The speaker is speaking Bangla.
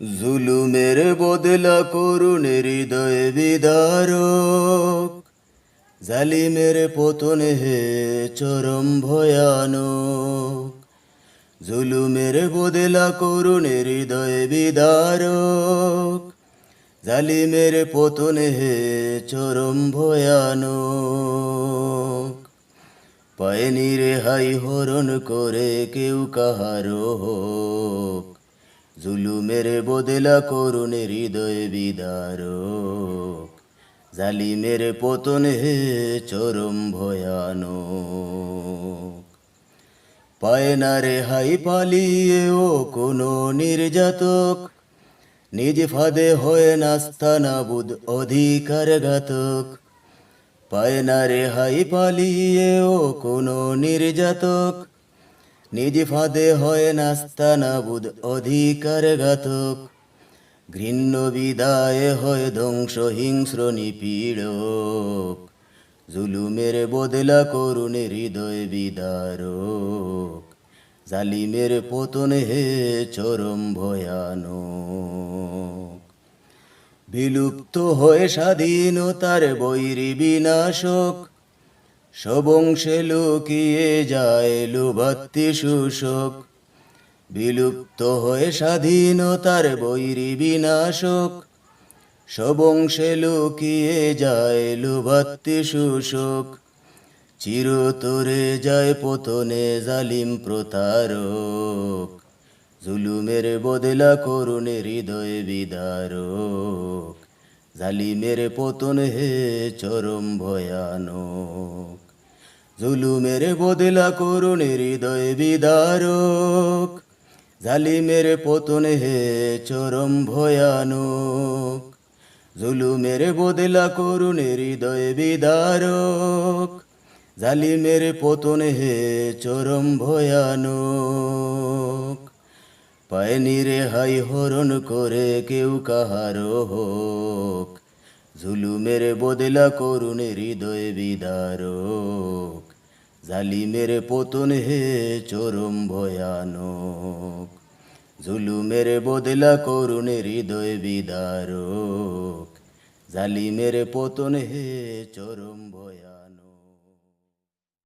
জুলুমের বদলা করুন হৃদয় বিদারক। জালিমের পতন হে চরম ভয়ানক। জুলুমের বদলা করুন হৃদয় বিদারক। জালিমের পতন হে চরম ভয়ানক। পায়নি রেহাই হরণ করে কেউ কাহারো হোক। জুলুমের বদলা করুন হৃদয় বিদারক। জালিমের পতন হে চরম ভয়ানক। পায় না রেহাই পালিয়েও কোনো নির্যাতক। নিজ ফাঁদে হয় নাবুদ অধিকার ঘাতক। পায় না রেহাই পালিয়েও কোনো নির্যাতক। নিজ ফাঁদে হয় নাস্তা নাবুদ অধিকার ঘাতক। ঘৃণ্য বিদায় হয় ধ্বংস হিংস্র নিপীড়ক। জুলুমের বদলা করুন হৃদয় বিদারক। জালিমের পতন হে চরম ভয়ানক। বিলুপ্ত হয়ে স্বাধীনতার বৈরী বিনাশক। সবংশে লুকিয়ে যায় লুভাত্তি শোষক বিলুপ্ত হয়ে স্বাধীনতার বৈরী বিনাশক। সবংশে লুকিয়ে যায় লুভাত্তি শোষক চিরতরে যায় পতনে জালিম প্রতারক। জুলুমের বদলা করুন হৃদয় বিদারক। জালিমের পতন হে চরম ভয়ানক। জুলুমের বদলা করুন হৃদয় বিদারক। জালিমের পতন হে চরম ভয়ানক। জুলুমের বদলা করুন হৃদয় বিদারক। জালিমের পতন হে চরম ভয়ানক। পায়নি হাই হরণ করে কেউ কাহারো হোক। জুলুমের বদলা করুন হৃদয় বিদারক। জালিমের পতন হে চরম ভয়ানক। জুলুমের বদলা করুন হৃদয় বিদারক। জালিমের পতন হে চরম ভয়ানক।